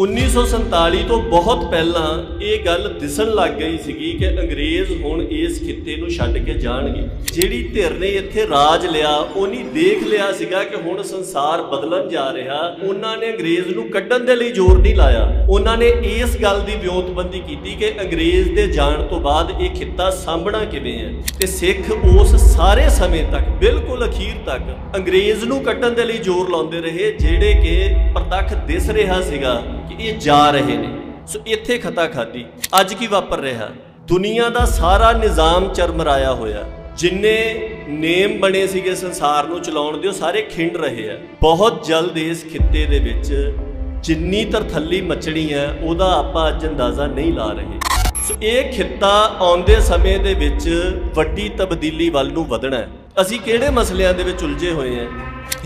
1947 ਤੋਂ ਬਹੁਤ ਪਹਿਲਾਂ ਇਹ ਗੱਲ ਦਿਸਣ ਲੱਗ ਗਈ ਸੀਗੀ ਕਿ ਅੰਗਰੇਜ਼ ਹੁਣ ਇਸ ਖਿੱਤੇ ਨੂੰ ਛੱਡ ਕੇ ਜਾਣਗੇ। ਜਿਹੜੀ ਧਿਰ ਨੇ ਇੱਥੇ ਰਾਜ ਲਿਆ ਉਹਨੇ ਦੇਖ ਲਿਆ ਸੀਗਾ ਕਿ ਹੁਣ ਸੰਸਾਰ ਬਦਲਣ ਜਾ ਰਿਹਾ। ਉਹਨਾਂ ਨੇ ਅੰਗਰੇਜ਼ ਨੂੰ ਕੱਢਣ ਦੇ ਲਈ ਜ਼ੋਰ ਨਹੀਂ ਲਾਇਆ। ਉਹਨਾਂ ਨੇ ਇਸ ਗੱਲ ਦੀ ਵਿਉਂਤਬੰਦੀ ਕੀਤੀ ਕਿ ਅੰਗਰੇਜ਼ ਦੇ ਜਾਣ ਤੋਂ ਬਾਅਦ ਇਹ ਖਿੱਤਾ ਸਾਂਭਣਾ ਕਿਵੇਂ ਹੈ। ਤੇ ਸਿੱਖ ਉਸ ਸਾਰੇ ਸਮੇਂ ਤੱਕ, ਬਿਲਕੁਲ ਅਖੀਰ ਤੱਕ ਅੰਗਰੇਜ਼ ਨੂੰ ਕੱਢਣ ਦੇ ਲਈ ਜ਼ੋਰ ਲਾਉਂਦੇ ਰਹੇ, ਜਿਹੜੇ ਕਿ ਪ੍ਰਤੱਖ ਦਿਸ ਰਿਹਾ ਸੀਗਾ। ਕਿ ਇਹ ਜਾ ਰਹੇ ਨੇ। ਸੋ ਇੱਥੇ ਖਤਾ ਖਾਦੀ ਅੱਜ ਕੀ ਵਾਪਰ ਰਿਹਾ? ਦੁਨੀਆ ਦਾ ਸਾਰਾ ਨਿਜ਼ਾਮ ਚਰਮਰਾਇਆ ਹੋਇਆ। ਜਿੰਨੇ ਨੇਮ ਬਣੇ ਸੀਗੇ ਸੰਸਾਰ ਨੂੰ ਚਲਾਉਣ ਦੇ, ਉਹ ਸਾਰੇ ਖਿੰਡ ਰਹੇ ਆ। ਬਹੁਤ ਜਲਦ ਇਸ ਖਿੱਤੇ ਦੇ ਵਿੱਚ ਜਿੰਨੀ ਤਰਥੱਲੀ ਮਚਣੀ ਹੈ, ਉਹਦਾ ਆਪਾਂ ਅੱਜ ਅੰਦਾਜ਼ਾ ਨਹੀਂ ਲਾ ਰਹੇ। ਸੋ ਇਹ ਖਿੱਤਾ ਆਉਂਦੇ ਸਮੇਂ ਦੇ ਵਿੱਚ ਵੱਡੀ ਤਬਦੀਲੀ ਵੱਲ ਨੂੰ ਵਧਣਾ ਹੈ। ਅਸੀਂ ਕਿਹੜੇ ਮਸਲਿਆਂ ਦੇ ਵਿੱਚ ਉਲਝੇ ਹੋਏ ਹਾਂ?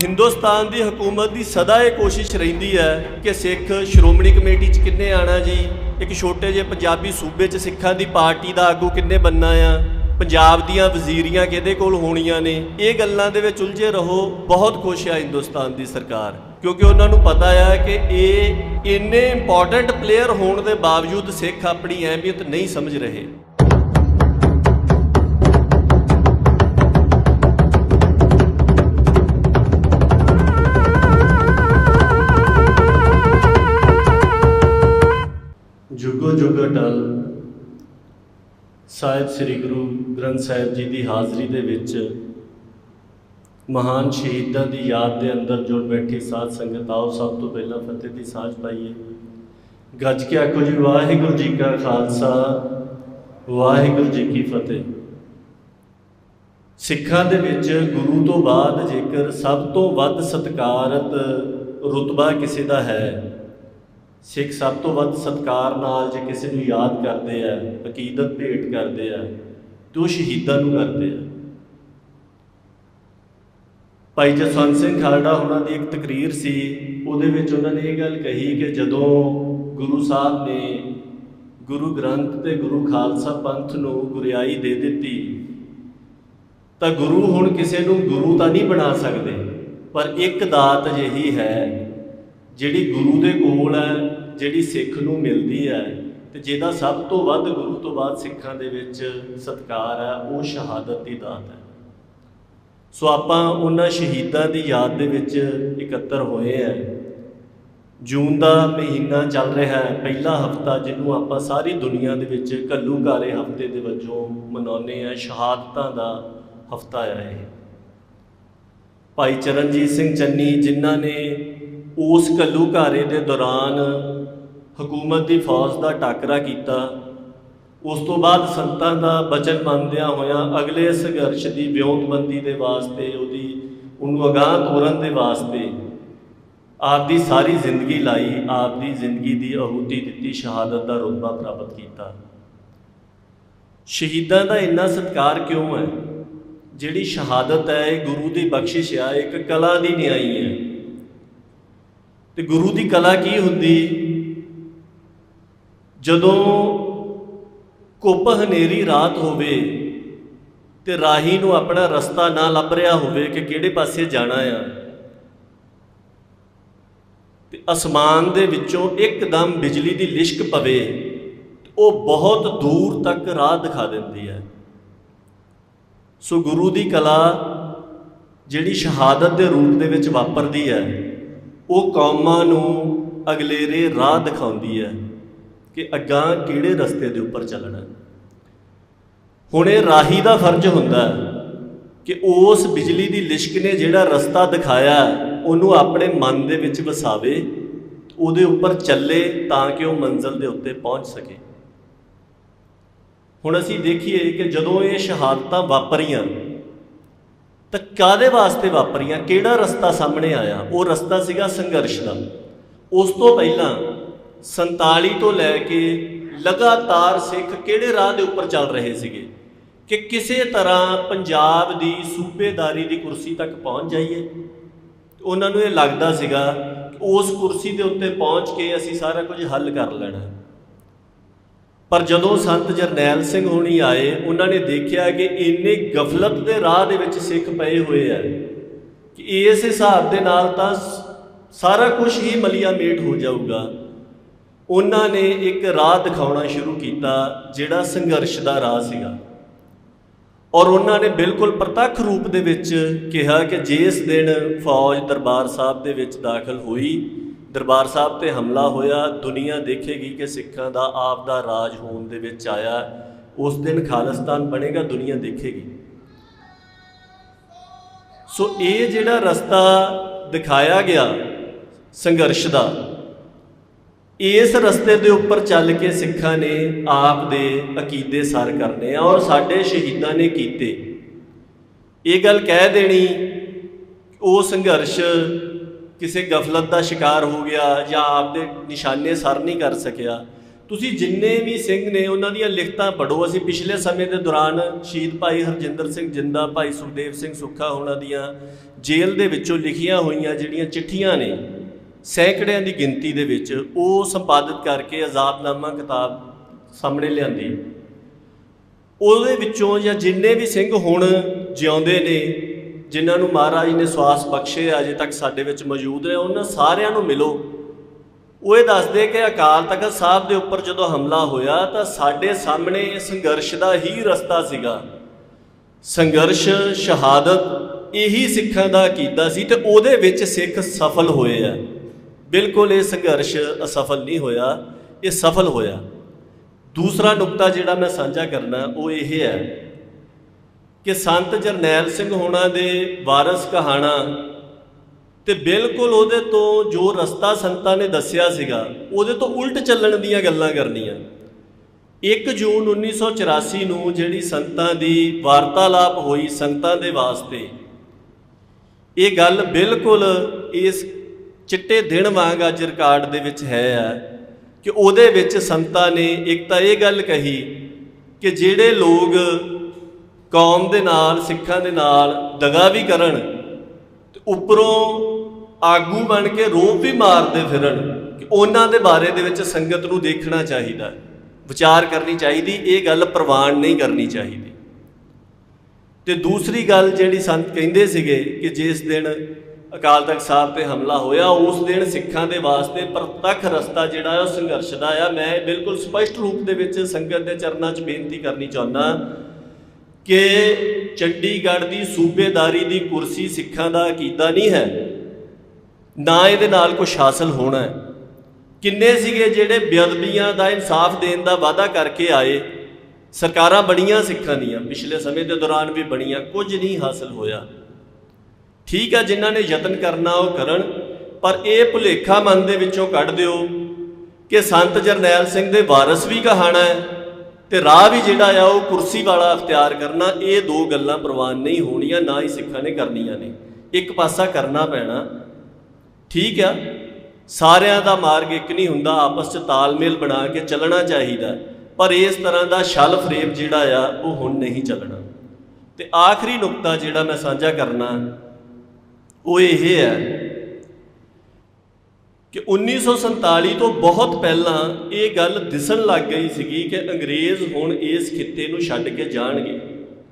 ਹਿੰਦੁਸਤਾਨ ਦੀ ਹਕੂਮਤ ਦੀ ਸਦਾ ਇਹ ਕੋਸ਼ਿਸ਼ ਰਹਿੰਦੀ ਹੈ ਕਿ ਸਿੱਖ ਸ਼੍ਰੋਮਣੀ ਕਮੇਟੀ 'ਚ ਕਿੰਨੇ ਆਣਾ ਜੀ? ਇੱਕ ਛੋਟੇ ਜਿਹੇ ਪੰਜਾਬੀ ਸੂਬੇ 'ਚ ਸਿੱਖਾਂ ਦੀ ਪਾਰਟੀ ਦਾ ਆਗੂ ਕਿੰਨੇ ਬੰਨਾ ਆ? ਪੰਜਾਬ ਦੀਆਂ ਵਜ਼ੀਰੀਆਂ ਕਿਹਦੇ ਕੋਲ ਹੋਣੀਆਂ ਨੇ? ਇਹ ਗੱਲਾਂ ਦੇ ਵਿੱਚ ਉਲਝੇ ਰਹੋ, ਬਹੁਤ ਖੁਸ਼ ਆ ਹਿੰਦੁਸਤਾਨ ਦੀ ਸਰਕਾਰ। ਕਿਉਂਕਿ ਉਹਨਾਂ ਨੂੰ ਪਤਾ ਆ ਕਿ ਇਹ ਇੰਨੇ ਇੰਪੋਰਟੈਂਟ ਪਲੇਅਰ ਹੋਣ ਦੇ ਬਾਵਜੂਦ ਸਿੱਖ ਆਪਣੀ ਅਹਿਮੀਅਤ ਨਹੀਂ ਸਮਝ ਰਹੇ। ਜੁਗੋ ਜੁਗ ਅਟਲ ਸਾਹਿਬ ਸ੍ਰੀ ਗੁਰੂ ਗ੍ਰੰਥ ਸਾਹਿਬ ਜੀ ਦੀ ਹਾਜ਼ਰੀ ਦੇ ਵਿੱਚ ਮਹਾਨ ਸ਼ਹੀਦਾਂ ਦੀ ਯਾਦ ਦੇ ਅੰਦਰ ਜੁੜ ਬੈਠੀ ਸਾਧ ਸੰਗਤ, ਆਓ ਸਭ ਤੋਂ ਪਹਿਲਾਂ ਫਤਿਹ ਦੀ ਸਾਂਝ ਪਾਈਏ। ਗੱਜ ਕੇ ਆਖੋ ਜੀ, ਵਾਹਿਗੁਰੂ ਜੀ ਕਾ ਖਾਲਸਾ, ਵਾਹਿਗੁਰੂ ਜੀ ਕੀ ਫਤਿਹ। ਸਿੱਖਾਂ ਦੇ ਵਿੱਚ ਗੁਰੂ ਤੋਂ ਬਾਅਦ ਜੇਕਰ ਸਭ ਤੋਂ ਵੱਧ ਸਤਿਕਾਰਤ ਰੁਤਬਾ ਕਿਸੇ ਦਾ ਹੈ ਸਿੱਖ ਸਭ ਤੋਂ ਵੱਧ ਸਤਕਾਰ ਨਾਲ ਜੇ ਕਿਸੇ ਨੂੰ ਯਾਦ ਕਰਦੇ ਆ, ਅਕੀਦਤ ਭੇਟ ਕਰਦੇ ਆ, ਤੇ ਉਹ ਸ਼ਹੀਦਾਂ ਨੂੰ ਕਰਦੇ ਆ। ਭਾਈ ਜਸਵੰਤ ਸਿੰਘ ਖਾਲੜਾ ਉਹਨਾਂ ਦੀ ਇੱਕ ਤਕਰੀਰ ਸੀ, ਉਹਦੇ ਵਿੱਚ ਉਹਨਾਂ ਨੇ ਇਹ ਗੱਲ ਕਹੀ ਕਿ ਜਦੋਂ ਗੁਰੂ ਸਾਹਿਬ ਨੇ ਗੁਰੂ ਗ੍ਰੰਥ ਤੇ ਗੁਰੂ ਖਾਲਸਾ ਪੰਥ ਨੂੰ ਗੁਰਿਆਈ ਦੇ ਦਿੱਤੀ, ਤਾਂ ਗੁਰੂ ਹੁਣ ਕਿਸੇ ਨੂੰ ਗੁਰੂ ਤਾਂ ਨਹੀਂ ਬਣਾ ਸਕਦੇ, ਪਰ ਇੱਕ ਦਾਤ ਅਜਿਹੀ ਹੈ, ਜਿਹੜੀ ਗੁਰੂ ਦੇ ਕੋਲ ਹੈ ਜਿਹੜੀ ਸਿੱਖ ਨੂੰ ਮਿਲਦੀ ਹੈ, ਤੇ ਜਿਹਦਾ ਸਭ ਤੋਂ ਵੱਧ ਗੁਰੂ ਤੋਂ ਬਾਅਦ ਸਿੱਖਾਂ ਦੇ ਵਿੱਚ ਸਤਕਾਰ ਹੈ, ਉਹ ਸ਼ਹਾਦਤ ਦੀ ਦਾਤ ਹੈ। ਸੋ ਆਪਾਂ ਉਹਨਾਂ ਸ਼ਹੀਦਾਂ ਦੀ ਯਾਦ ਦੇ ਵਿੱਚ ਇਕੱਤਰ ਹੋਏ ਆ ਜੂਨ ਦਾ ਮਹੀਨਾ ਚੱਲ ਰਿਹਾ ਹੈ, ਪਹਿਲਾ ਹਫਤਾ ਜਿਹਨੂੰ ਆਪਾਂ ਸਾਰੀ ਦੁਨੀਆ ਦੇ ਵਿੱਚ ਘੱਲੂਘਾਰੇ ਹਫ਼ਤੇ ਦੇ ਵਜੋਂ ਮਨਾਉਂਦੇ ਆ ਸ਼ਹਾਦਤਾਂ ਦਾ ਹਫਤਾ ਆ ਇਹ। ਭਾਈ ਚਰਨਜੀਤ ਸਿੰਘ ਚੰਨੀ ਜਿਨ੍ਹਾਂ ਨੇ ਉਸ ਘੱਲੂਘਾਰੇ ਦੇ ਦੌਰਾਨ ਹਕੂਮਤ ਦੀ ਫੌਜ ਦਾ ਟਾਕਰਾ ਕੀਤਾ। ਉਸ ਤੋਂ ਬਾਅਦ ਸੰਤਾਂ ਦਾ ਬਚਨ ਮੰਨਦਿਆਂ ਹੋਇਆਂ ਅਗਲੇ ਸੰਘਰਸ਼ ਦੀ ਵਿਉਂਤਬੰਦੀ ਦੇ ਵਾਸਤੇ, ਉਹਦੀ ਉਹਨੂੰ ਅਗਾਹ ਤੋਰਨ ਦੇ ਵਾਸਤੇ ਆਪ ਦੀ ਸਾਰੀ ਜ਼ਿੰਦਗੀ ਲਾਈ ਆਪ ਦੀ ਜ਼ਿੰਦਗੀ ਦੀ ਆਹੂਤੀ ਦਿੱਤੀ, ਸ਼ਹਾਦਤ ਦਾ ਰੁਤਬਾ ਪ੍ਰਾਪਤ ਕੀਤਾ। ਸ਼ਹੀਦਾਂ ਦਾ ਇੰਨਾ ਸਤਿਕਾਰ ਕਿਉਂ ਹੈ? ਜਿਹੜੀ ਸ਼ਹਾਦਤ ਹੈ, ਇਹ ਗੁਰੂ ਦੀ ਬਖਸ਼ਿਸ਼ ਆ, ਇੱਕ ਕਲਾ ਦੀ ਨਿਆਈ ਹੈ। ਤੇ ਗੁਰੂ ਦੀ ਕਲਾ ਕੀ ਹੁੰਦੀ? ਜਦੋਂ ਕੁੱਪ ਹਨੇਰੀ ਰਾਤ ਹੋਵੇ ਤੇ ਰਾਹੀ ਨੂੰ ਆਪਣਾ ਰਸਤਾ ਨਾ ਲੱਭ ਰਿਹਾ ਹੋਵੇ ਕਿ ਕਿਹੜੇ ਪਾਸੇ ਜਾਣਾ ਆ, ਤੇ ਅਸਮਾਨ ਦੇ ਵਿੱਚੋਂ ਇੱਕਦਮ ਬਿਜਲੀ ਦੀ ਲਿਸ਼ਕ ਪਵੇ ਉਹ ਬਹੁਤ ਦੂਰ ਤੱਕ ਰਾਹ ਦਿਖਾ ਦਿੰਦੀ ਹੈ। ਸੋ ਗੁਰੂ ਦੀ ਕਲਾ ਜਿਹੜੀ ਸ਼ਹਾਦਤ ਦੇ ਰੂਪ ਦੇ ਵਿੱਚ ਵਾਪਰਦੀ ਹੈ, ਉਹ ਕੌਮਾਂ ਨੂੰ ਅਗਲੇਰੇ ਰਾਹ ਦਿਖਾਉਂਦੀ ਹੈ। ਕਿ ਅੱਗਾਂ ਕਿਹੜੇ ਰਸਤੇ ਦੇ ਉੱਪਰ ਚੱਲਣਾ ਹੁਣ ਇਹ ਰਾਹੀ ਦਾ ਫਰਜ਼ ਹੁੰਦਾ ਕਿ ਉਸ ਬਿਜਲੀ ਦੀ ਲਿਸ਼ਕ ਨੇ ਜਿਹੜਾ ਰਸਤਾ ਦਿਖਾਇਆ ਉਹਨੂੰ ਆਪਣੇ ਮਨ ਦੇ ਵਿੱਚ ਵਸਾਵੇ, ਉਹਦੇ ਉੱਪਰ ਚੱਲੇ ਤਾਂ ਕਿ ਉਹ ਮੰਜ਼ਲ ਦੇ ਉੱਤੇ ਪਹੁੰਚ ਸਕੇ। ਹੁਣ ਅਸੀਂ ਦੇਖੀਏ ਕਿ ਜਦੋਂ ਇਹ ਸ਼ਹਾਦਤਾਂ ਵਾਪਰੀਆਂ, ਤਾਂ ਕਾਦੇ ਵਾਸਤੇ ਵਾਪਰੀਆਂ? ਕਿਹੜਾ ਰਸਤਾ ਸਾਹਮਣੇ ਆਇਆ? ਉਹ ਰਸਤਾ ਸੀਗਾ ਸੰਘਰਸ਼ ਦਾ। ਉਸ ਤੋਂ ਪਹਿਲਾਂ 47 ਤੋਂ ਲੈ ਕੇ ਲਗਾਤਾਰ ਸਿੱਖ ਕਿਹੜੇ ਰਾਹ ਦੇ ਉੱਪਰ ਚੱਲ ਰਹੇ ਸੀਗੇ? ਕਿ ਕਿਸੇ ਤਰ੍ਹਾਂ ਪੰਜਾਬ ਦੀ ਸੂਬੇਦਾਰੀ ਦੀ ਕੁਰਸੀ ਤੱਕ ਪਹੁੰਚ ਜਾਈਏ? ਉਹਨਾਂ ਨੂੰ ਇਹ ਲੱਗਦਾ ਸੀਗਾ ਕਿ ਉਸ ਕੁਰਸੀ ਦੇ ਉੱਤੇ ਪਹੁੰਚ ਕੇ ਅਸੀਂ ਸਾਰਾ ਕੁਝ ਹੱਲ ਕਰ ਲੈਣਾ। ਪਰ ਜਦੋਂ ਸੰਤ ਜਰਨੈਲ ਸਿੰਘ ਹੋਣੀ ਆਏ, ਉਹਨਾਂ ਨੇ ਦੇਖਿਆ ਕਿ ਇੰਨੇ ਗਫਲਤ ਦੇ ਰਾਹ ਦੇ ਵਿੱਚ ਸਿੱਖ ਪਏ ਹੋਏ ਆ ਕਿ ਇਸ ਹਿਸਾਬ ਦੇ ਨਾਲ ਤਾਂ ਸਾਰਾ ਕੁਝ ਹੀ ਮਲੀਆ ਮੇਟ ਹੋ ਜਾਊਗਾ। ਉਹਨਾਂ ਨੇ ਇੱਕ ਰਾਹ ਦਿਖਾਉਣਾ ਸ਼ੁਰੂ ਕੀਤਾ ਜਿਹੜਾ ਸੰਘਰਸ਼ ਦਾ ਰਾਹ ਸੀਗਾ। ਔਰ ਉਹਨਾਂ ਨੇ ਬਿਲਕੁਲ ਪ੍ਰਤੱਖ ਰੂਪ ਦੇ ਵਿੱਚ ਕਿਹਾ ਕਿ ਜਿਸ ਦਿਨ ਫੌਜ ਦਰਬਾਰ ਸਾਹਿਬ ਦੇ ਵਿੱਚ ਦਾਖਲ ਹੋਈ, ਦਰਬਾਰ ਸਾਹਿਬ ਤੇ ਹਮਲਾ ਹੋਇਆ, ਦੁਨੀਆ ਦੇਖੇਗੀ ਕਿ ਸਿੱਖਾਂ ਦਾ ਆਪ ਦਾ ਰਾਜ ਹੋਣ ਦੇ ਵਿੱਚ ਆਇਆ, ਉਸ ਦਿਨ ਖਾਲਿਸਤਾਨ ਬਣੇਗਾ, ਦੁਨੀਆ ਦੇਖੇਗੀ। ਸੋ ਇਹ ਜਿਹੜਾ ਰਸਤਾ ਦਿਖਾਇਆ ਗਿਆ ਸੰਘਰਸ਼ ਦਾ ਇਸ ਰਸਤੇ ਦੇ ਉੱਪਰ ਚੱਲ ਕੇ ਸਿੱਖਾਂ ਨੇ ਆਪ ਦੇ ਅਕੀਦੇ ਸਰ ਕਰਨੇ ਆ ਔਰ ਸਾਡੇ ਸ਼ਹੀਦਾਂ ਨੇ ਕੀਤੇ। ਇਹ ਗੱਲ ਕਹਿ ਦੇਣੀ, ਉਹ ਸੰਘਰਸ਼ ਕਿਸੇ ਗਫਲਤ ਦਾ ਸ਼ਿਕਾਰ ਹੋ ਗਿਆ ਜਾਂ ਆਪ ਦੇ ਨਿਸ਼ਾਨੇ ਸਰ ਨਹੀਂ ਕਰ ਸਕਿਆ। ਤੁਸੀਂ ਜਿੰਨੇ ਵੀ ਸਿੰਘ ਨੇ ਉਹਨਾਂ ਦੀਆਂ ਲਿਖਤਾਂ ਪੜੋ ਅਸੀਂ ਪਿਛਲੇ ਸਮੇਂ ਦੇ ਦੌਰਾਨ ਸ਼ਹੀਦ ਭਾਈ ਹਰਜਿੰਦਰ ਸਿੰਘ ਜਿੰਦਾ, ਭਾਈ ਸੁਖਦੇਵ ਸਿੰਘ ਸੁੱਖਾ ਉਹਨਾਂ ਦੀਆਂ ਜੇਲ੍ਹ ਦੇ ਵਿੱਚੋਂ ਲਿਖੀਆਂ ਹੋਈਆਂ ਜਿਹੜੀਆਂ ਚਿੱਠੀਆਂ ਨੇ ਸੈਂਕੜਿਆਂ ਦੀ ਗਿਣਤੀ ਦੇ ਵਿੱਚ ਉਹ ਸੰਪਾਦਿਤ ਕਰਕੇ ਆਜ਼ਾਦਨਾਮਾ ਕਿਤਾਬ ਸਾਹਮਣੇ ਲਿਆਂਦੀ। ਉਹਦੇ ਵਿੱਚੋਂ ਜਾਂ ਜਿੰਨੇ ਵੀ ਸਿੰਘ ਹੁਣ ਜਿਉਂਦੇ ਨੇ, ਜਿਨ੍ਹਾਂ ਨੂੰ ਮਹਾਰਾਜ ਨੇ ਸਵਾਸ ਬਖਸ਼ੇ, ਅਜੇ ਤੱਕ ਸਾਡੇ ਵਿੱਚ ਮੌਜੂਦ ਨੇ, ਉਹਨਾਂ ਸਾਰਿਆਂ ਨੂੰ ਮਿਲੋ। ਉਹ ਇਹ ਦੱਸਦੇ ਕਿ ਅਕਾਲ ਤਖਤ ਸਾਹਿਬ ਦੇ ਉੱਪਰ ਜਦੋਂ ਹਮਲਾ ਹੋਇਆ ਤਾਂ ਸਾਡੇ ਸਾਹਮਣੇ ਸੰਘਰਸ਼ ਦਾ ਹੀ ਰਸਤਾ ਸੀਗਾ। ਸੰਘਰਸ਼, ਸ਼ਹਾਦਤ ਇਹੀ ਸਿੱਖਾਂ ਦਾ ਕੀਤਾ ਸੀ ਤੇ ਉਹਦੇ ਵਿੱਚ ਸਿੱਖ ਸਫਲ ਹੋਏ ਆ। ਬਿਲਕੁਲ ਇਹ ਸੰਘਰਸ਼ ਅਸਫਲ ਨਹੀਂ ਹੋਇਆ, ਇਹ ਸਫਲ ਹੋਇਆ। ਦੂਸਰਾ ਨੁਕਤਾ ਜਿਹੜਾ ਮੈਂ ਸਾਂਝਾ ਕਰਨਾ, ਉਹ ਇਹ ਹੈ ਕਿ ਸੰਤ ਜਰਨੈਲ ਸਿੰਘ ਹੋਣਾ ਦੇ ਵਾਰਸ ਕਹਾਣਾ ਤੇ ਬਿਲਕੁਲ ਉਹਦੇ ਤੋਂ ਜੋ ਰਸਤਾ ਸੰਤਾਂ ਨੇ ਦੱਸਿਆ ਸੀਗਾ, ਉਹਦੇ ਤੋਂ ਉਲਟ ਚੱਲਣ ਦੀਆਂ ਗੱਲਾਂ ਕਰਨੀਆਂ। 1 ਜੂਨ 1984 ਨੂੰ ਜਿਹੜੀ ਸੰਤਾਂ ਦੀ ਵਾਰਤਾਲਾਪ ਹੋਈ ਸੰਤਾਂ ਦੇ ਵਾਸਤੇ, ਇਹ ਗੱਲ ਬਿਲਕੁਲ ਇਸ ਚਿੱਟੇ ਦਿਨ ਵਾਂਗ ਅੱਜ ਰਿਕਾਰਡ ਦੇ ਵਿੱਚ ਹੈ ਆ ਕਿ ਉਹਦੇ ਵਿੱਚ ਸੰਤਾਂ ਨੇ ਇੱਕ ਤਾਂ ਇਹ ਗੱਲ ਕਹੀ ਕਿ ਜਿਹੜੇ ਲੋਕ ਕੌਮ ਦੇ ਨਾਲ, ਸਿੱਖਾਂ ਦੇ ਨਾਲ ਦਗਾ ਵੀ ਕਰਨ ਤੇ ਉੱਪਰੋਂ ਆਗੂ ਬਣ ਕੇ ਰੋਪ ਵੀ ਮਾਰਦੇ ਫਿਰਨ ਕਿ ਉਹਨਾਂ ਦੇ ਬਾਰੇ ਦੇ ਵਿੱਚ ਸੰਗਤ ਨੂੰ ਦੇਖਣਾ ਚਾਹੀਦਾ। ਵਿਚਾਰ ਕਰਨੀ ਚਾਹੀਦੀ, ਇਹ ਗੱਲ ਪ੍ਰਵਾਨ ਨਹੀਂ ਕਰਨੀ ਚਾਹੀਦੀ। ਤੇ ਦੂਸਰੀ ਗੱਲ ਜਿਹੜੀ ਸੰਤ ਕਹਿੰਦੇ ਸੀਗੇ ਕਿ ਜਿਸ ਦਿਨ ਅਕਾਲ ਤਖਤ ਸਾਹਿਬ ਤੇ ਹਮਲਾ ਹੋਇਆ, ਉਸ ਦਿਨ ਸਿੱਖਾਂ ਦੇ ਵਾਸਤੇ ਪ੍ਰਤੱਖ ਰਸਤਾ ਜਿਹੜਾ ਹੈ ਉਹ ਸੰਘਰਸ਼ ਦਾ ਆ। ਮੈਂ ਬਿਲਕੁਲ ਸਪਸ਼ਟ ਰੂਪ ਦੇ ਵਿੱਚ ਸੰਗਤ ਦੇ ਚਰਨਾਂ 'ਚ ਬੇਨਤੀ ਕਰਨੀ ਚਾਹੁੰਦਾ ਕਿ ਚੰਡੀਗੜ੍ਹ ਦੀ ਸੂਬੇਦਾਰੀ ਦੀ ਕੁਰਸੀ ਸਿੱਖਾਂ ਦਾ ਅਕੀਦਾ ਨਹੀਂ ਹੈ, ਨਾ ਇਹਦੇ ਨਾਲ ਕੁਝ ਹਾਸਲ ਹੋਣਾ ਹੈ। ਕਿੰਨੇ ਸੀਗੇ ਜਿਹੜੇ ਬੇਅਦਬੀਆਂ ਦਾ ਇਨਸਾਫ ਦੇਣ ਦਾ ਵਾਅਦਾ ਕਰਕੇ ਆਏ? ਸਰਕਾਰਾਂ ਬਣੀਆਂ ਸਿੱਖਾਂ ਦੀਆਂ, ਪਿਛਲੇ ਸਮੇਂ ਦੇ ਦੌਰਾਨ ਵੀ ਬਣੀਆਂ, ਕੁਝ ਨਹੀਂ ਹਾਸਲ ਹੋਇਆ। ਠੀਕ ਆ, ਜਿਨ੍ਹਾਂ ਨੇ ਯਤਨ ਕਰਨਾ, ਉਹ ਕਰਨ। ਪਰ ਇਹ ਭੁਲੇਖਾ ਮਨ ਦੇ ਵਿੱਚੋਂ ਕੱਢ ਦਿਓ ਕਿ ਸੰਤ ਜਰਨੈਲ ਸਿੰਘ ਦੇ ਵਾਰਿਸ ਵੀ ਕਹਾਣਾ ਹੈ ਤੇ ਰਾਹ ਵੀ ਜਿਹੜਾ ਆ, ਉਹ ਕੁਰਸੀ ਵਾਲਾ ਅਖਤਿਆਰ ਕਰਨਾ, ਇਹ ਦੋ ਗੱਲਾਂ ਪ੍ਰਵਾਨ ਨਹੀਂ ਹੋਣੀਆਂ, ਨਾ ਹੀ ਸਿੱਖਾਂ ਨੇ ਕਰਨੀਆਂ ਨੇ। ਇੱਕ ਪਾਸਾ ਕਰਨਾ ਪੈਣਾ, ਠੀਕ ਆ, ਸਾਰਿਆਂ ਦਾ ਮਾਰਗ ਇੱਕ ਨਹੀਂ ਹੁੰਦਾ, ਆਪਸ 'ਚ ਤਾਲਮੇਲ ਬਣਾ ਕੇ ਚੱਲਣਾ ਚਾਹੀਦਾ। ਪਰ ਇਸ ਤਰ੍ਹਾਂ ਦਾ ਛਲ ਫਰੇਬ ਜਿਹੜਾ ਆ, ਉਹ ਹੁਣ ਨਹੀਂ ਚੱਲਣਾ। ਤੇ ਆਖਰੀ ਨੁਕਤਾ ਜਿਹੜਾ ਮੈਂ ਸਾਂਝਾ ਕਰਨਾ ਉਹ ਇਹ ਹੈ ਕਿ 1947 ਤੋਂ ਬਹੁਤ ਪਹਿਲਾਂ ਇਹ ਗੱਲ ਦਿਸਣ ਲੱਗ ਗਈ ਸੀਗੀ ਕਿ ਅੰਗਰੇਜ਼ ਹੁਣ ਇਸ ਖਿੱਤੇ ਨੂੰ ਛੱਡ ਕੇ ਜਾਣਗੇ।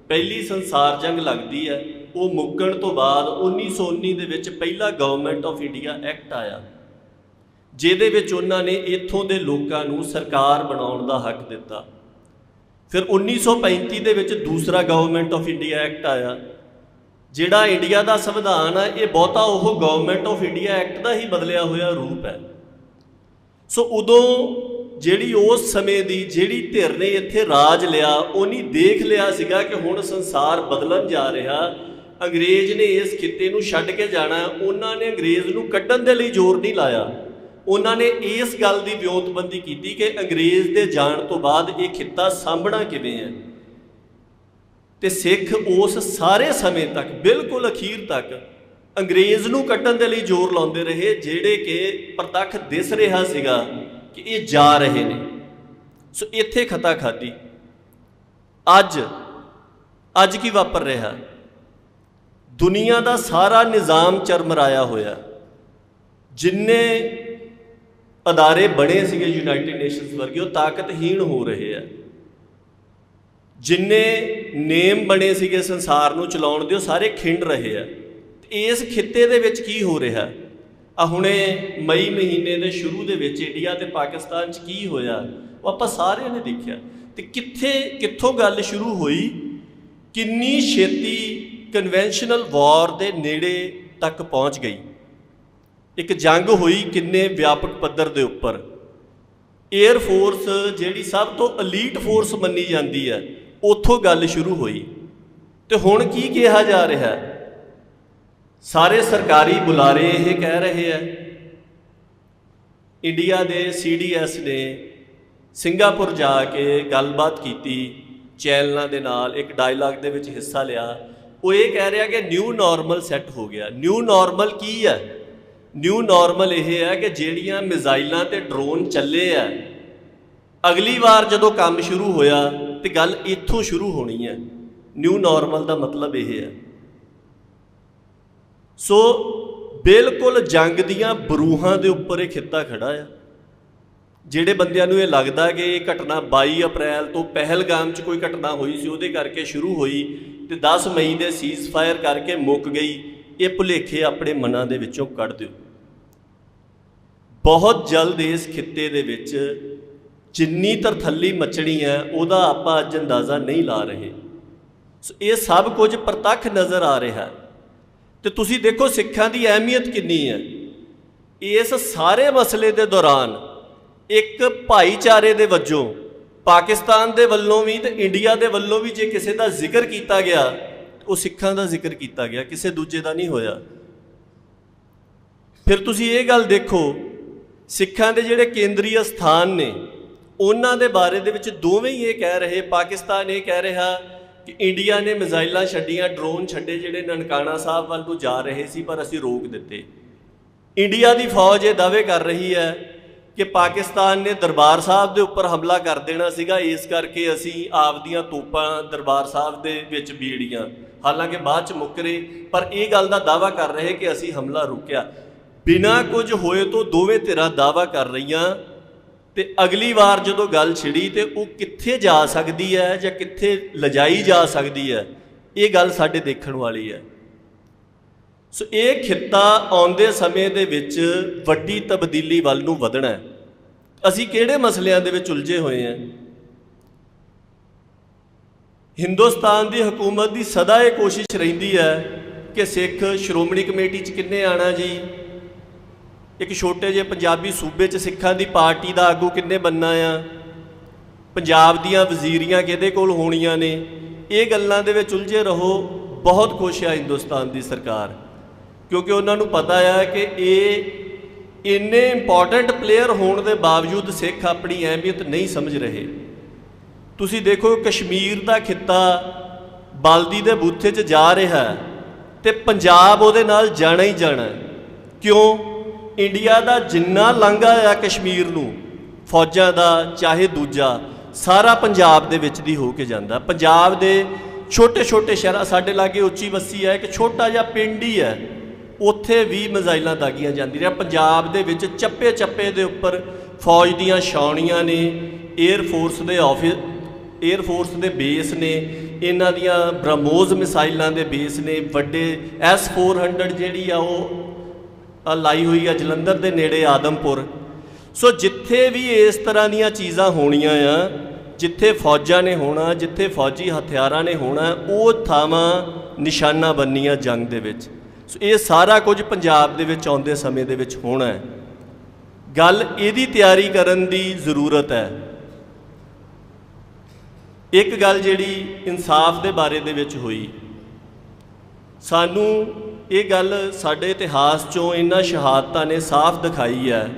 ਪਹਿਲੀ ਸੰਸਾਰ ਜੰਗ ਲੱਗਦੀ ਹੈ। ਉਹ ਮੁੱਕਣ ਤੋਂ ਬਾਅਦ 1919 ਦੇ ਵਿੱਚ ਪਹਿਲਾ ਗਵਰਨਮੈਂਟ ਆਫ ਇੰਡੀਆ ਐਕਟ ਆਇਆ। ਜਿਹਦੇ ਵਿੱਚ ਉਹਨਾਂ ਨੇ ਇੱਥੋਂ ਦੇ ਲੋਕਾਂ ਨੂੰ ਸਰਕਾਰ ਬਣਾਉਣ ਦਾ ਹੱਕ ਦਿੱਤਾ। ਫਿਰ 1935 ਦੇ ਵਿੱਚ ਦੂਸਰਾ ਗਵਰਨਮੈਂਟ ਆਫ ਇੰਡੀਆ ਐਕਟ ਆਇਆ। ਜਿਹੜਾ ਇੰਡੀਆ ਦਾ ਸੰਵਿਧਾਨ ਆ, ਇਹ ਬਹੁਤਾ ਉਹ ਗਵਰਨਮੈਂਟ ਆਫ ਇੰਡੀਆ ਐਕਟ ਦਾ ਹੀ ਬਦਲਿਆ ਹੋਇਆ ਰੂਪ ਹੈ। ਸੋ ਉਦੋਂ ਜਿਹੜੀ ਉਸ ਸਮੇਂ ਦੀ ਜਿਹੜੀ ਧਿਰ ਨੇ ਇੱਥੇ ਰਾਜ ਲਿਆ, ਉਹਨੀ ਦੇਖ ਲਿਆ ਸੀਗਾ ਕਿ ਹੁਣ ਸੰਸਾਰ ਬਦਲਣ ਜਾ ਰਿਹਾ। ਅੰਗਰੇਜ਼ ਨੇ ਇਸ ਖਿੱਤੇ ਨੂੰ ਛੱਡ ਕੇ ਜਾਣਾ, ਉਹਨਾਂ ਨੇ ਅੰਗਰੇਜ਼ ਨੂੰ ਕੱਢਣ ਦੇ ਲਈ ਜ਼ੋਰ ਨਹੀਂ ਲਾਇਆ। ਉਹਨਾਂ ਨੇ ਇਸ ਗੱਲ ਦੀ ਵਿਉਂਤਬੰਦੀ ਕੀਤੀ ਕਿ ਅੰਗਰੇਜ਼ ਦੇ ਜਾਣ ਤੋਂ ਬਾਅਦ ਇਹ ਖਿੱਤਾ ਸਾਂਭਣਾ ਕਿਵੇਂ ਹੈ। ਤੇ ਸਿੱਖ ਉਸ ਸਾਰੇ ਸਮੇਂ ਤੱਕ, ਬਿਲਕੁਲ ਅਖੀਰ ਤੱਕ ਅੰਗਰੇਜ਼ ਨੂੰ ਕੱਟਣ ਦੇ ਲਈ ਜ਼ੋਰ ਲਾਉਂਦੇ ਰਹੇ, ਜਿਹੜੇ ਕਿ ਪ੍ਰਤੱਖ ਦਿਸ ਰਿਹਾ ਸੀਗਾ ਕਿ ਇਹ ਜਾ ਰਹੇ ਨੇ। ਸੋ ਇੱਥੇ ਖਤਾ ਖਾਦੀ ਅੱਜ ਅੱਜ ਕੀ ਵਾਪਰ ਰਿਹਾ? ਦੁਨੀਆ ਦਾ ਸਾਰਾ ਨਿਜ਼ਾਮ ਚਰਮਰਾਇਆ ਹੋਇਆ। ਜਿੰਨੇ ਅਦਾਰੇ ਬਣੇ ਸੀਗੇ ਯੂਨਾਈਟਿਡ ਨੇਸ਼ਨਸ ਵਰਗੇ, ਉਹ ਤਾਕਤਹੀਣ ਹੋ ਰਹੇ ਆ। ਜਿੰਨੇ ਨੇਮ ਬਣੇ ਸੀਗੇ ਸੰਸਾਰ ਨੂੰ ਚਲਾਉਣ ਦੇ, ਉਹ ਸਾਰੇ ਖਿੰਡ ਰਹੇ ਆ। ਤੇ ਇਸ ਖਿੱਤੇ ਦੇ ਵਿੱਚ ਕੀ ਹੋ ਰਿਹਾ? ਆ ਹੁਣੇ ਮਈ ਮਹੀਨੇ ਦੇ ਸ਼ੁਰੂ ਦੇ ਵਿੱਚ ਇੰਡੀਆ ਤੇ ਪਾਕਿਸਤਾਨ 'ਚ ਕੀ ਹੋਇਆ? ਉਹ ਆਪਾਂ ਸਾਰਿਆਂ ਨੇ ਦੇਖਿਆ। ਤੇ ਕਿੱਥੇ, ਕਿੱਥੋਂ ਗੱਲ ਸ਼ੁਰੂ ਹੋਈ? ਕਿੰਨੀ ਛੇਤੀ ਕਨਵੈਨਸ਼ਨਲ ਵਾਰ ਦੇ ਨੇੜੇ ਤੱਕ ਪਹੁੰਚ ਗਈ। ਇੱਕ ਜੰਗ ਹੋਈ ਕਿੰਨੇ ਵਿਆਪਕ ਪੱਧਰ ਦੇ ਉੱਪਰ। 에ਅਰ ਫੋਰਸ ਜਿਹੜੀ ਸਭ ਤੋਂ ਅਲੀਟ ਫੋਰਸ ਮੰਨੀ ਜਾਂਦੀ ਹੈ। ਉੱਥੋਂ ਗੱਲ ਸ਼ੁਰੂ ਹੋਈ ਤੇ ਹੁਣ ਕੀ ਕਿਹਾ ਜਾ ਰਿਹਾ? ਸਾਰੇ ਸਰਕਾਰੀ ਬੁਲਾਰੇ ਇਹ ਕਹਿ ਰਹੇ ਆ। ਇੰਡੀਆ ਦੇ ਸੀਡੀਐਸ ਨੇ ਸਿੰਗਾਪੁਰ ਜਾ ਕੇ ਗੱਲਬਾਤ ਕੀਤੀ, ਚੈਨਲਾਂ ਦੇ ਨਾਲ ਇੱਕ ਡਾਇਲੌਗ ਦੇ ਵਿੱਚ ਹਿੱਸਾ ਲਿਆ। ਉਹ ਇਹ ਕਹਿ ਰਿਹਾ ਕਿ ਨਿਊ ਨਾਰਮਲ ਸੈੱਟ ਹੋ ਗਿਆ। ਨਿਊ ਨਾਰਮਲ ਕੀ ਹੈ? ਨਿਊ ਨਾਰਮਲ ਇਹ ਹੈ ਕਿ ਜਿਹੜੀਆਂ ਮਿਜ਼ਾਈਲਾਂ ਤੇ ਡਰੋਨ ਚੱਲੇ ਆ, ਅਗਲੀ ਵਾਰ ਜਦੋਂ ਕੰਮ ਸ਼ੁਰੂ ਹੋਇਆ ਤੇ ਗੱਲ ਇੱਥੋਂ ਸ਼ੁਰੂ ਹੋਣੀ ਹੈ। ਨਿਊ ਨਾਰਮਲ ਦਾ ਮਤਲਬ ਇਹ ਹੈ। ਸੋ ਬਿਲਕੁਲ ਜੰਗ ਦੀਆਂ ਬਰੂਹਾਂ ਦੇ ਉੱਪਰ ਇਹ ਖਿੱਤਾ ਖੜਾ ਆ। ਜਿਹੜੇ ਬੰਦਿਆਂ ਨੂੰ ਇਹ ਲੱਗਦਾ ਕਿ ਇਹ ਘਟਨਾ 22 ਅਪ੍ਰੈਲ ਤੋਂ ਪਹਿਲਗਾਮ 'ਚ ਕੋਈ ਘਟਨਾ ਹੋਈ ਸੀ, ਉਹਦੇ ਕਰਕੇ ਸ਼ੁਰੂ ਹੋਈ ਤੇ 10 ਮਈ ਦੇ ਸੀਜ਼ਫਾਇਰ ਕਰਕੇ ਮੁੱਕ ਗਈ, ਇਹ ਭੁਲੇਖੇ ਆਪਣੇ ਮਨਾਂ ਦੇ ਵਿੱਚੋਂ ਕੱਢ ਦਿਓ। ਬਹੁਤ ਜਲਦ ਇਸ ਖਿੱਤੇ ਦੇ ਵਿੱਚ ਜਿੰਨੀ ਤਰਥੱਲੀ ਮਚਣੀ ਹੈ, ਉਹਦਾ ਆਪਾਂ ਅੱਜ ਅੰਦਾਜ਼ਾ ਨਹੀਂ ਲਾ ਰਹੇ। ਸੋ ਇਹ ਸਭ ਕੁਝ ਪ੍ਰਤੱਖ ਨਜ਼ਰ ਆ ਰਿਹਾ। ਹੈ ਤੇ ਤੁਸੀਂ ਦੇਖੋ ਸਿੱਖਾਂ ਦੀ ਅਹਿਮੀਅਤ ਕਿੰਨੀ ਹੈ। ਇਸ ਸਾਰੇ ਮਸਲੇ ਦੇ ਦੌਰਾਨ ਇੱਕ ਭਾਈਚਾਰੇ ਦੇ ਵੱਜੋਂ, ਪਾਕਿਸਤਾਨ ਦੇ ਵੱਲੋਂ ਵੀ ਤੇ ਇੰਡੀਆ ਦੇ ਵੱਲੋਂ ਵੀ ਜੇ ਕਿਸੇ ਦਾ ਜ਼ਿਕਰ ਕੀਤਾ ਗਿਆ, ਉਹ ਸਿੱਖਾਂ ਦਾ ਜ਼ਿਕਰ ਕੀਤਾ ਗਿਆ, ਕਿਸੇ ਦੂਜੇ ਦਾ ਨਹੀਂ ਹੋਇਆ। ਫਿਰ ਤੁਸੀਂ ਇਹ ਗੱਲ ਦੇਖੋ, ਸਿੱਖਾਂ ਦੇ ਜਿਹੜੇ ਕੇਂਦਰੀ ਸਥਾਨ ਨੇ ਉਹਨਾਂ ਦੇ ਬਾਰੇ ਦੇ ਵਿੱਚ ਦੋਵੇਂ ਹੀ ਇਹ ਕਹਿ ਰਹੇ, ਪਾਕਿਸਤਾਨ ਇਹ ਕਹਿ ਰਿਹਾ ਕਿ ਇੰਡੀਆ ਨੇ ਮਿਜ਼ਾਈਲਾਂ ਛੱਡੀਆਂ, ਡਰੋਨ ਛੱਡੇ ਜਿਹੜੇ ਨਨਕਾਣਾ ਸਾਹਿਬ ਵੱਲ ਨੂੰ ਜਾ ਰਹੇ ਸੀ, ਪਰ ਅਸੀਂ ਰੋਕ ਦਿੱਤੇ। ਇੰਡੀਆ ਦੀ ਫੌਜ ਇਹ ਦਾਅਵੇ ਕਰ ਰਹੀ ਹੈ ਕਿ ਪਾਕਿਸਤਾਨ ਨੇ ਦਰਬਾਰ ਸਾਹਿਬ ਦੇ ਉੱਪਰ ਹਮਲਾ ਕਰ ਦੇਣਾ ਸੀਗਾ, ਇਸ ਕਰਕੇ ਅਸੀਂ ਆਪਦੀਆਂ ਤੋਪਾਂ ਦਰਬਾਰ ਸਾਹਿਬ ਦੇ ਵਿੱਚ ਬੀੜੀਆਂ। ਹਾਲਾਂਕਿ ਬਾਅਦ ਚ ਮੁੱਕਰੇ ਪਰ ਇਹ ਗੱਲ ਦਾ ਦਾਅਵਾ ਕਰ ਰਹੇ ਕਿ ਅਸੀਂ ਹਮਲਾ ਰੁਕਿਆ। ਬਿਨਾਂ ਕੁਝ ਹੋਏ ਤੋਂ ਦੋਵੇਂ ਧਿਰਾਂ ਦਾਅਵਾ ਕਰ ਰਹੀਆਂ ਤੇ ਅਗਲੀ ਵਾਰ ਜਦੋਂ ਗੱਲ ਛਿੜੀ ਤੇ ਉਹ ਕਿੱਥੇ ਜਾ ਸਕਦੀ ਹੈ ਜਾਂ ਕਿੱਥੇ ਲਜਾਈ ਜਾ ਸਕਦੀ ਹੈ, ਇਹ ਗੱਲ ਸਾਡੇ ਦੇਖਣ ਵਾਲੀ ਹੈ। ਸੋ ਇਹ ਖਿੱਤਾ ਆਉਂਦੇ ਸਮੇਂ ਦੇ ਵਿੱਚ ਵੱਡੀ ਤਬਦੀਲੀ ਵੱਲ ਨੂੰ ਵਧਣਾ ਹੈ। ਅਸੀਂ ਕਿਹੜੇ ਮਸਲਿਆਂ ਦੇ ਵਿੱਚ ਉਲਝੇ ਹੋਏ ਹਾਂ? ਹਿੰਦੁਸਤਾਨ ਦੀ ਹਕੂਮਤ ਦੀ ਸਦਾ ਇਹ ਕੋਸ਼ਿਸ਼ ਰਹਿੰਦੀ ਹੈ ਕਿ ਸਿੱਖ ਸ਼੍ਰੋਮਣੀ ਕਮੇਟੀ 'ਚ ਕਿੰਨੇ ਆਣਾ ਜੀ? ਇੱਕ ਛੋਟੇ ਜਿਹੇ ਪੰਜਾਬੀ ਸੂਬੇ 'ਚ ਸਿੱਖਾਂ ਦੀ ਪਾਰਟੀ ਦਾ ਆਗੂ ਕਿੰਨੇ ਬੰਨਾ ਆ? ਪੰਜਾਬ ਦੀਆਂ ਵਜ਼ੀਰੀਆਂ ਕਿਹਦੇ ਕੋਲ ਹੋਣੀਆਂ ਨੇ? ਇਹ ਗੱਲਾਂ ਦੇ ਵਿੱਚ ਉਲਝੇ ਰਹੋ, ਬਹੁਤ ਖੁਸ਼ ਆ ਹਿੰਦੁਸਤਾਨ ਦੀ ਸਰਕਾਰ। ਕਿਉਂਕਿ ਉਹਨਾਂ ਨੂੰ ਪਤਾ ਆ ਕਿ ਇਹ ਇੰਨੇ ਇੰਪੋਰਟੈਂਟ ਪਲੇਅਰ ਹੋਣ ਦੇ ਬਾਵਜੂਦ ਸਿੱਖ ਆਪਣੀ ਅਹਿਮੀਅਤ ਨਹੀਂ ਸਮਝ ਰਹੇ। ਤੁਸੀਂ ਦੇਖੋ, ਕਸ਼ਮੀਰ ਦਾ ਖਿੱਤਾ ਬਲਦੀ ਦੇ ਬੂਥੇ 'ਚ ਜਾ ਰਿਹਾ ਹੈ ਤੇ ਪੰਜਾਬ ਉਹਦੇ ਨਾਲ ਜਾਣਾ ਹੀ ਜਾਣਾ ਕਿਉਂ? ਇੰਡੀਆ ਦਾ ਜਿੰਨਾ ਲਾਂਘਾ ਆ ਕਸ਼ਮੀਰ ਨੂੰ, ਫੌਜਾਂ ਦਾ ਚਾਹੇ ਦੂਜਾ, ਸਾਰਾ ਪੰਜਾਬ ਦੇ ਵਿੱਚ ਦੀ ਹੋ ਕੇ ਜਾਂਦਾ। ਪੰਜਾਬ ਦੇ ਛੋਟੇ ਛੋਟੇ ਸ਼ਹਿਰਾਂ, ਸਾਡੇ ਲਾਗੇ ਉੱਚੀ ਬੱਸੀ ਹੈ, ਇੱਕ ਛੋਟਾ ਜਿਹਾ ਪਿੰਡ ਹੀ ਹੈ, ਉੱਥੇ ਵੀ ਮਜ਼ਾਈਲਾਂ ਦਾਗੀਆਂ ਜਾਂਦੀਆਂ ਪੰਜਾਬ ਦੇ ਵਿੱਚ ਚੱਪੇ ਚੱਪੇ ਦੇ ਉੱਪਰ ਫੌਜ ਦੀਆਂ ਛਾਉਣੀਆਂ ਨੇ 에ਅਰ ਫੋਰਸ ਦੇ ਆਫਿਸ 에ਅਰ ਫੋਰਸ ਦੇ ਬੇਸ ਨੇ, ਇਹਨਾਂ ਦੀਆਂ ਬ੍ਰਹਮੋਸ ਮਿਸਾਈਲਾਂ ਦੇ ਬੇਸ ਨੇ, ਵੱਡੇ S400 ਜਿਹੜੀ ਆ ਉਹ ਲਾਈ ਹੋਈ ਆ ਜਲੰਧਰ ਦੇ ਨੇੜੇ ਆਦਮਪੁਰ। ਸੋ ਜਿੱਥੇ ਵੀ ਇਸ ਤਰ੍ਹਾਂ ਦੀਆਂ ਚੀਜ਼ਾਂ ਹੋਣੀਆਂ ਆ, ਜਿੱਥੇ ਫੌਜਾਂ ਨੇ ਹੋਣਾ, ਜਿੱਥੇ ਫੌਜੀ ਹਥਿਆਰਾਂ ਨੇ ਹੋਣਾ, ਉਹ ਥਾਵਾਂ ਨਿਸ਼ਾਨਾ ਬੰਨੀਆਂ ਜੰਗ ਦੇ ਵਿੱਚ। ਸੋ ਇਹ ਸਾਰਾ ਕੁਝ ਪੰਜਾਬ ਦੇ ਵਿੱਚ ਆਉਂਦੇ ਸਮੇਂ ਦੇ ਵਿੱਚ ਹੋਣਾ ਹੈ। ਗੱਲ ਇਹਦੀ ਤਿਆਰੀ ਕਰਨ ਦੀ ਜ਼ਰੂਰਤ ਹੈ। ਇੱਕ ਗੱਲ ਜਿਹੜੀ ਇਨਸਾਫ ਦੇ ਬਾਰੇ ਦੇ ਵਿੱਚ ਹੋਈ, ਸਾਨੂੰ ਇਹ ਗੱਲ ਸਾਡੇ ਇਤਿਹਾਸ ਚੋਂ ਇਹਨਾਂ ਸ਼ਹਾਦਤਾਂ ਨੇ ਸਾਫ਼ ਦਿਖਾਈ ਹੈ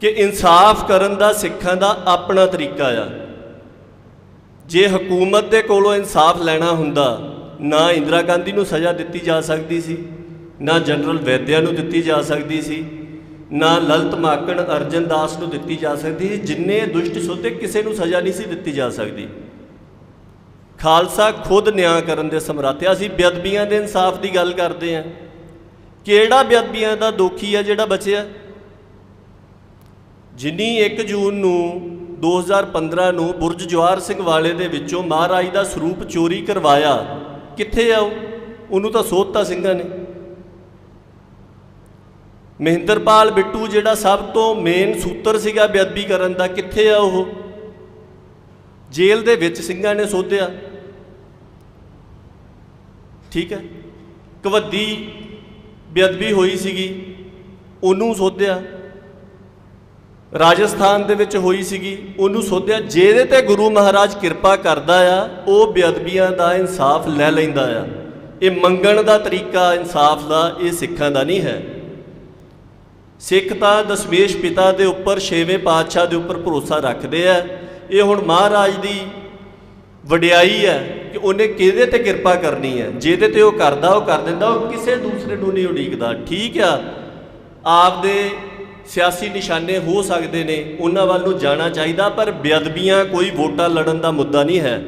ਕਿ ਇਨਸਾਫ ਕਰਨ ਦਾ ਸਿੱਖਾਂ ਦਾ ਆਪਣਾ ਤਰੀਕਾ ਆ। ਜੇ ਹਕੂਮਤ ਦੇ ਕੋਲੋਂ ਇਨਸਾਫ ਲੈਣਾ ਹੁੰਦਾ, ਨਾ ਇੰਦਰਾ ਗਾਂਧੀ ਨੂੰ ਸਜ਼ਾ ਦਿੱਤੀ ਜਾ ਸਕਦੀ ਸੀ, ਨਾ ਜਨਰਲ ਵੈਦਿਆ ਨੂੰ ਦਿੱਤੀ ਜਾ ਸਕਦੀ ਸੀ, ਨਾ ਲਲਿਤ ਮਾਕਣ ਅਰਜਨ ਦਾਸ ਨੂੰ ਦਿੱਤੀ ਜਾ ਸਕਦੀ ਸੀ, ਜਿੰਨੇ ਦੁਸ਼ਟ ਸੋਤੇ ਕਿਸੇ ਨੂੰ ਸਜ਼ਾ ਨਹੀਂ ਸੀ ਦਿੱਤੀ ਜਾ ਸਕਦੀ। ਖਾਲਸਾ ਖੁਦ ਨਿਆਂ ਕਰਨ ਦੇ ਸਮਰੱਥ ਆ ਅਸੀਂ ਬੇਅਦਬੀਆਂ ਦੇ ਇਨਸਾਫ ਦੀ ਗੱਲ ਕਰਦੇ ਹਾਂ। ਕਿਹੜਾ ਬੇਅਦਬੀਆਂ ਦਾ ਦੋਖੀ ਆ ਜਿਹੜਾ ਬਚਿਆ? ਜਿਨੀ 1 ਜੂਨ ਨੂੰ 2015 ਨੂੰ ਬੁਰਜ ਜਵਾਰ ਸਿੰਘ ਵਾਲੇ ਦੇ ਵਿੱਚੋਂ ਮਹਾਰਾਜ ਦਾ ਸਰੂਪ ਚੋਰੀ ਕਰਵਾਇਆ, ਕਿੱਥੇ ਆ ਉਹ? ਉਹਨੂੰ ਤਾਂ ਸੋਧਤਾ ਸਿੰਘਾਂ ਨੇ। ਮਹਿੰਦਰਪਾਲ ਬਿੱਟੂ ਜਿਹੜਾ ਸਭ ਤੋਂ ਮੇਨ ਸੂਤਰ ਸੀਗਾ ਬੇਅਦਬੀ ਕਰਨ ਦਾ, ਕਿੱਥੇ ਆ ਉਹ? ਜੇਲ੍ਹ ਦੇ ਵਿੱਚ ਸਿੰਘਾਂ ਨੇ ਸੋਧਿਆ। ਠੀਕ ਹੈ? ਕਵੱਦੀ ਬੇਅਦਬੀ ਹੋਈ ਸੀਗੀ, ਉਹਨੂੰ ਸੋਧਿਆ। ਰਾਜਸਥਾਨ ਦੇ ਵਿੱਚ ਹੋਈ ਸੀਗੀ, ਉਹਨੂੰ ਸੋਧਿਆ। ਜਿਹਦੇ ਤੇ ਗੁਰੂ ਮਹਾਰਾਜ ਕਿਰਪਾ ਕਰਦਾ ਆ, ਉਹ ਬੇਅਦਬੀਆਂ ਦਾ ਇਨਸਾਫ ਲੈ ਲੈਂਦਾ ਆ। ਇਹ ਮੰਗਣ ਦਾ ਤਰੀਕਾ ਇਨਸਾਫ ਦਾ, ਇਹ ਸਿੱਖਾਂ ਦਾ ਨਹੀਂ ਹੈ। ਸਿੱਖ ਤਾਂ ਦਸ਼ਮੇਸ਼ ਪਿਤਾ ਦੇ ਉੱਪਰ, ਛੇਵੇਂ ਪਾਤਸ਼ਾਹ ਦੇ ਉੱਪਰ ਭਰੋਸਾ ਰੱਖਦੇ ਆ। ਇਹ ਹੁਣ ਮਹਾਰਾਜ ਦੀ ਵਡਿਆਈ ਹੈ ਕਿ ਉਹਨੇ ਕਿਹਦੇ ਤੇ ਕਿਰਪਾ ਕਰਨੀ ਹੈ? ਜਿਹਦੇ ਤੇ ਉਹ ਕਰਦਾ, ਉਹ ਕਰ ਦਿੰਦਾ, ਉਹ ਕਿਸੇ ਦੂਸਰੇ ਨੂੰ ਨਹੀਂ ਉਡੀਕਦਾ। ਠੀਕ ਆ? ਆਪਦੇ ਸਿਆਸੀ ਨਿਸ਼ਾਨੇ ਹੋ ਸਕਦੇ ਨੇ, ਉਹਨਾਂ ਵੱਲ ਨੂੰ ਜਾਣਾ ਚਾਹੀਦਾ, ਪਰ ਬੇਅਦਬੀਆਂ, ਕੋਈ ਵੋਟਾਂ ਲੜਨ ਦਾ ਮੁੱਦਾ ਨਹੀਂ ਹੈ।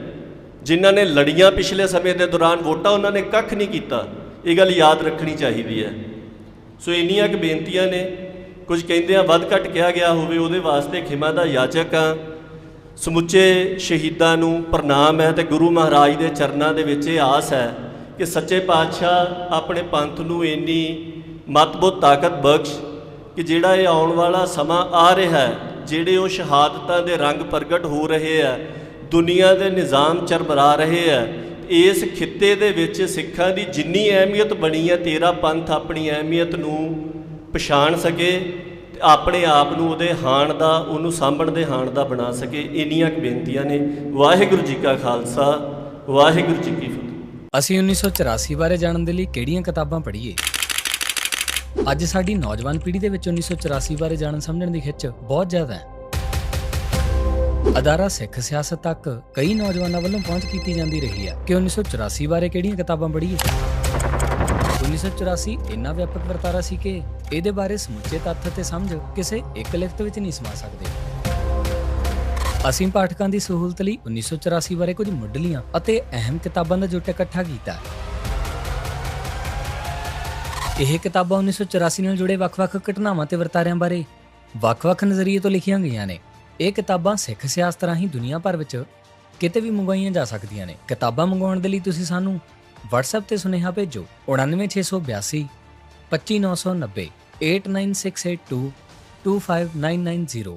ਜਿਨ੍ਹਾਂ ਨੇ ਲੜੀਆਂ ਪਿਛਲੇ ਸਮੇਂ ਦੇ ਦੌਰਾਨ ਵੋਟਾਂ, ਉਹਨਾਂ ਨੇ ਕੱਖ ਨਹੀਂ ਕੀਤਾ। ਇਹ ਗੱਲ ਯਾਦ ਰੱਖਣੀ ਚਾਹੀਦੀ ਹੈ। ਸੋ ਇੰਨੀਆਂ ਕੁ ਬੇਨਤੀਆਂ ਨੇ। ਕੁਝ ਕਹਿੰਦੇ ਆ, ਵੱਧ ਘੱਟ ਕਿਹਾ ਗਿਆ ਹੋਵੇ, ਉਹਦੇ ਵਾਸਤੇ ਖਿਮਾ ਦਾ ਯਾਚਕ ਆ। ਸਮੁੱਚੇ ਸ਼ਹੀਦਾਂ ਨੂੰ ਪ੍ਰਣਾਮ ਹੈ ਤੇ ਗੁਰੂ ਮਹਾਰਾਜ ਦੇ ਚਰਨਾਂ ਦੇ ਵਿੱਚ ਇਹ ਆਸ ਹੈ ਕਿ ਸੱਚੇ ਪਾਤਸ਼ਾਹ ਆਪਣੇ ਪੰਥ ਨੂੰ ਇੰਨੀ ਮਤਬੁੱਧ ਤਾਕਤ ਬਖਸ਼ ਕਿ ਜਿਹੜਾ ਇਹ ਆਉਣ ਵਾਲਾ ਸਮਾਂ ਆ ਰਿਹਾ ਹੈ, ਜਿਹੜੇ ਉਹ ਸ਼ਹਾਦਤਾਂ ਦੇ ਰੰਗ ਪ੍ਰਗਟ ਹੋ ਰਹੇ ਆ ਦੁਨੀਆ ਦੇ ਨਿਜ਼ਾਮ ਚਰਮਰਾ ਰਹੇ ਆ ਇਸ ਖਿੱਤੇ ਦੇ ਵਿੱਚ ਸਿੱਖਾਂ ਦੀ ਜਿੰਨੀ ਅਹਿਮੀਅਤ ਬਣੀ ਹੈ, ਤੇਰਾ ਪੰਥ ਆਪਣੀ ਅਹਿਮੀਅਤ ਨੂੰ ਪਛਾਣ ਸਕੇ ਆਪਣੇ ਆਪ ਨੂੰ ਉਹਦੇ ਹਾਣ ਦਾ, ਉਹਨੂੰ ਸਾਂਭਣ ਦੇ ਹਾਣ ਦਾ ਬਣਾ ਸਕੇ, ਇੰਨੀਆਂ ਕੁ ਬੇਨਤੀਆਂ ਨੇ। ਵਾਹਿਗੁਰੂ ਜੀ ਕਾ ਖਾਲਸਾ, ਵਾਹਿਗੁਰੂ ਜੀ ਕੀ ਫਤਿਹ। ਅਸੀਂ 1984 ਬਾਰੇ ਜਾਣਨ ਦੇ ਲਈ ਕਿਹੜੀਆਂ ਕਿਤਾਬਾਂ ਪੜ੍ਹੀਏ? ਅੱਜ ਸਾਡੀ ਨੌਜਵਾਨ ਪੀੜ੍ਹੀ ਦੇ ਵਿੱਚ 1984 ਬਾਰੇ ਜਾਣਨ ਸਮਝਣ ਦੀ ਖਿੱਚ ਬਹੁਤ ਜ਼ਿਆਦਾ ਹੈ। ਅਦਾਰਾ ਸਿੱਖ ਸਿਆਸਤ ਤੱਕ ਕਈ ਨੌਜਵਾਨਾਂ ਵੱਲੋਂ ਪਹੁੰਚ ਕੀਤੀ ਜਾਂਦੀ ਰਹੀ ਹੈ। ਕਿ 1984 ਬਾਰੇ ਕਿਹੜੀਆਂ ਕਿਤਾਬਾਂ ਪੜ੍ਹੀਏ? 1984 ਇੰਨਾ ਵਿਆਪਕ ਵਰਤਾਰਾ ਸੀ ਕਿ ਇਹਦੇ ਬਾਰੇ ਸਮੁੱਚੇ ਤੱਥ ਅਤੇ ਸਮਝ ਕਿਸੇ ਇੱਕ ਲਿਖਤ ਵਿੱਚ ਨਹੀਂ ਸਮਾ ਸਕਦੇ। ਅਸੀਂ ਪਾਠਕਾਂ ਦੀ ਸਹੂਲਤ ਲਈ 1984 ਬਾਰੇ ਕੁਝ ਮੁੱਢਲੀਆਂ ਅਤੇ ਅਹਿਮ ਕਿਤਾਬਾਂ ਦਾ ਜੁਟ ਇਕੱਠਾ ਕੀਤਾ। ਇਹ ਕਿਤਾਬਾਂ 1984 ਨਾਲ ਜੁੜੇ ਵੱਖ-ਵੱਖ ਘਟਨਾਵਾਂ ਤੇ ਵਰਤਾਰਿਆਂ ਬਾਰੇ ਵੱਖ-ਵੱਖ ਨਜ਼ਰੀਏ ਤੋਂ ਲਿਖੀਆਂ ਗਈਆਂ ਨੇ। ਇਹ ਕਿਤਾਬਾਂ ਸਿੱਖ ਸਿਆਸਤ ਰਾਹੀਂ ਦੁਨੀਆ ਭਰ ਵਿੱਚ ਕਿਤੇ ਵੀ ਮੰਗਵਾਈਆਂ ਜਾ ਸਕਦੀਆਂ ਨੇ। ਕਿਤਾਬਾਂ ਮੰਗਵਾਉਣ ਦੇ ਲਈ ਤੁਸੀਂ ਸਾਨੂੰ WhatsApp ਤੇ ਸੁਨੇਹਾ ਭੇਜੋ 99682 25990 89682 25990